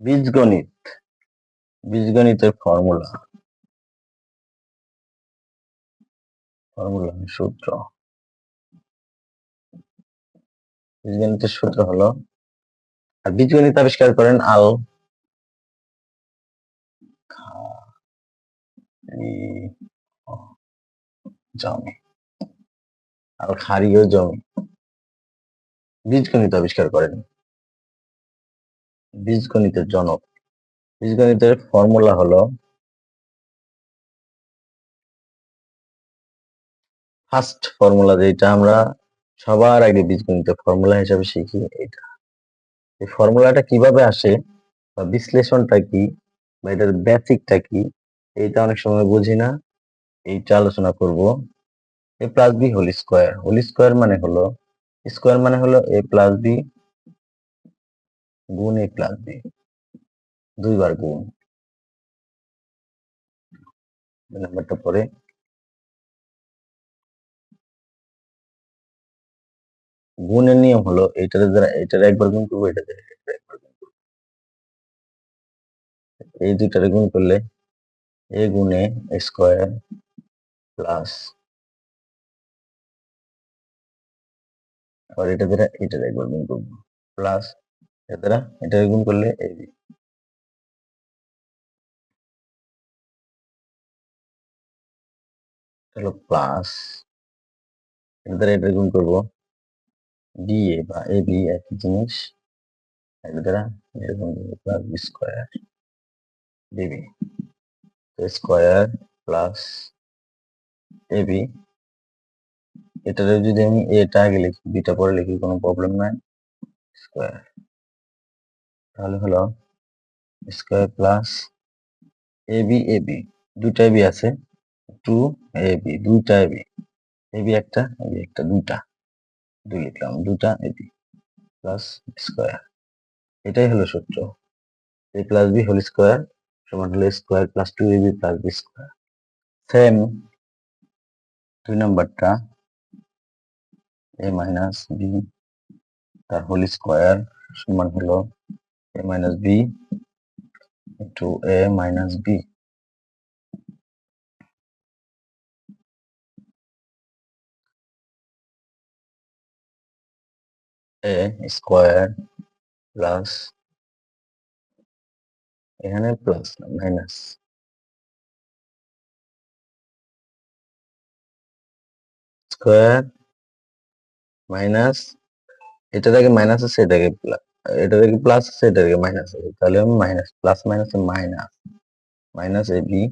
বীজগণিত। বীজগণিতের formula formula সূত্র। বীজগণিতের সূত্র হলো, আর বীজগণিত আবিষ্কার করেন আল জমি আল খারিও জমি বীজগণিত আবিষ্কার করেন। বীজগণিতের জনক। বীজগণিতের ফর্মুলা হলো ফার্স্ট ফর্মুলা যেটা আমরা সবার আগে বীজগণিতের ফর্মুলা হিসাবে শিখি এটা এই ফর্মুলাটা কীভাবে আসে বা বিশ্লেষণটা কি বা এটার বেসিকটা কি, এইটা অনেক সময় বুঝি না। এইটা আলোচনা করব। A plus B whole square whole square মানে হলো স্কোয়ার মানে হলো এ প্লাস বি গুণ এ প্লাস বি দুইবার গুণ। নাম্বারটা পরে গুণের নিয়ম হলো এটার দ্বারা এটার একবার গুণ করব এটা একবার গুণ করব। এই দুইটার গুণ করলে এ গুণে স্কোয়ার প্লাস আবার এটা দ্বারা এটার একবার গুণ করব। প্লাস এটা দ্বারা এটার গুণ করলে এই হলো প্লাস এটা দ্বারা এটা গুণ করব বি এ বা এ বি একই জিনিস এটা দ্বারা এটা প্লাস বি এ বি এটারে যদি আমি এটা আগে লিখি বিটা পরে লিখি কোনো প্রবলেম নাই স্কোয়ার তাহলে হলো square plus A B A B দুইটা বি আছে টু এ বি দুইটা এ বি এ বি একটা এ বি একটা দুইটা দুই লিখলাম দুটা এ বি প্লাস স্কোয়ার এটাই হলো সূত্র A plus B whole square সমান হলো square plus two A B plus B square same দুই নাম্বারটা এ মাইনাস বি তার হোল স্কোয়ার সমান হলো A minus B into A minus B A square plus এখানে প্লাস না মাইনাস স্কোয়ার এটা থেকে মাইনাস আছে এটাকে এটা থেকে প্লাস আছে এটা থেকে মাইনাস আছে। তাহলে আমি minus plus minus minus minus A B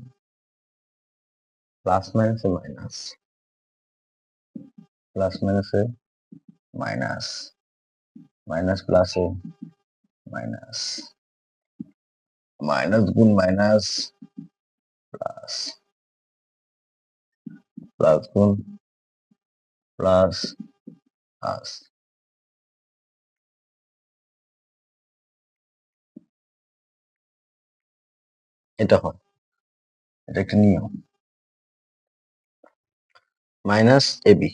plus minus minus plus মাইনাসে মাইনাস মাইনাস প্লাসে মাইনাস মাইনাস গুণ মাইনাস প্লাস প্লাস গুণ প্লাস প্লাস এটা হয়। এটা একটা নিয়ম। মাইনাস এবি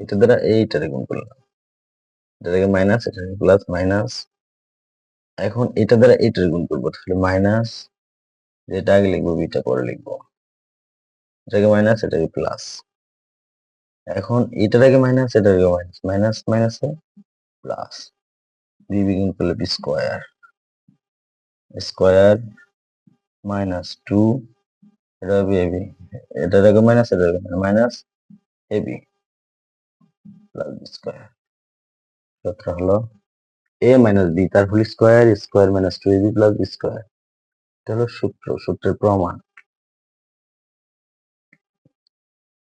এটা দ্বারা এইটারে গুণ করলাম। এটা থেকে মাইনাস, এটা প্লাস, মাইনাস। এখন এটা দ্বারা এইটারে গুণ করব। তাহলে মাইনাস যেটা আগে লিখব বিটা পরে লিখব। এটাকে মাইনাস এটাকে প্লাস। এখন এটার আগে মাইনাস, এটার আগে মাইনাস। মাইনাস, মাইনাসে প্লাস। বি বি বিগুণ করলে B square. Square minus two এটা হবে এবি এটার আগে মাইনাস, এটা হবে minus. A B plus B square সূত্র হলো এ মাইনাস বি তার whole square square minus two A B plus B square এটা হলো সূত্র, সূত্রের প্রমাণ।